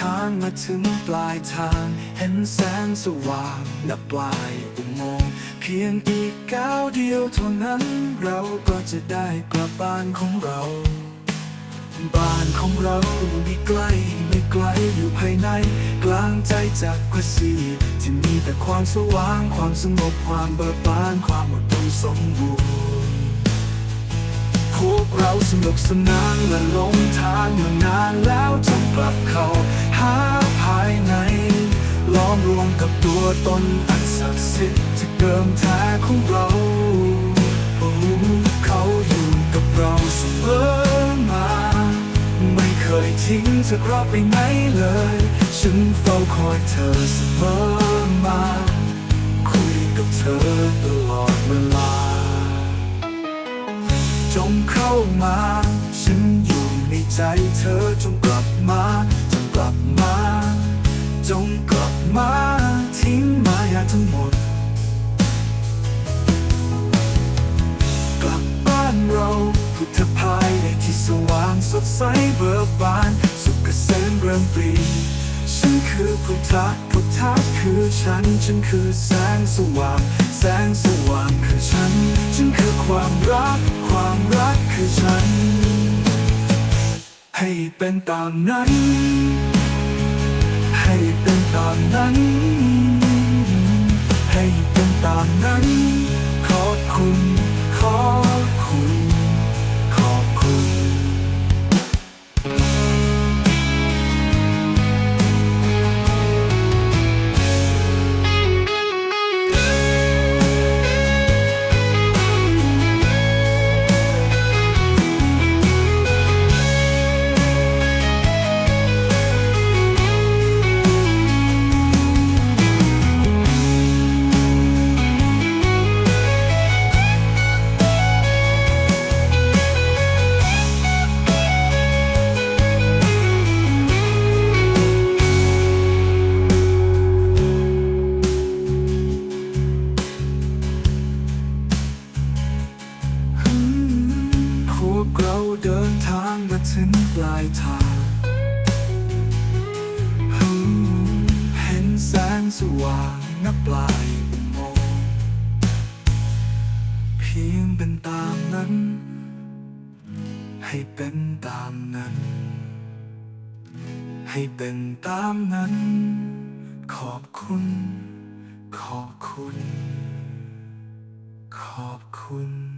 ทางมาถึงปลายทาง เห็นแสงสว่างณปลายอุโมงค์เพียงอีกก้าวเดียวเท่านั้น เราก็จะได้กลับบ้านของเรา บ้านของเราไม่ไกลไม่ไกลอยู่ภายใน กลางใจจากกระสีที่มีแต่ความสว่างความสงบความเบิกบานความอดทนสมบูรณ์ พวกเราสนุกสนานและลงทางมานานแล้วจนกลับเข้าหาภายใน ล้อมรวมกับตัวตนอันศักดิ์สิทธิ์จากเดิมแท้ของเราเขาอยู่กับเราเสมอมา ไม่เคยทิ้งเธอครอบไปไหนเลย ฉันเฝ้าคอยเธอเสมอมา คุยกับเธอตลอดามา ฉันอยู่ในใจเธอจงกลับมาจงกลับมา จงกลับมา ทิ้งมายาทั้งหมด กลับบ้านเราพุทธภายในที่สว่างสดใสเบิกบาน สุขเกษมเริ่มปรีฉันคือพุทธะพุทธะคือฉัน ฉันคือแสงสว่าง แสงสว่างคือฉัน ฉันคือความรัก ให้ฉัน ให้เป็นตามนั้น ให้เป็นตามนั้น เดินทางมาถึงปลายทางฮึ่มเห็นแสงสว่างนับปลายอุโมงค์เพียงเป็นตามนั้น ให้เป็นตามนั้น ให้เป็นตามนั้น ขอบคุณ ขอบคุณ ขอบคุณ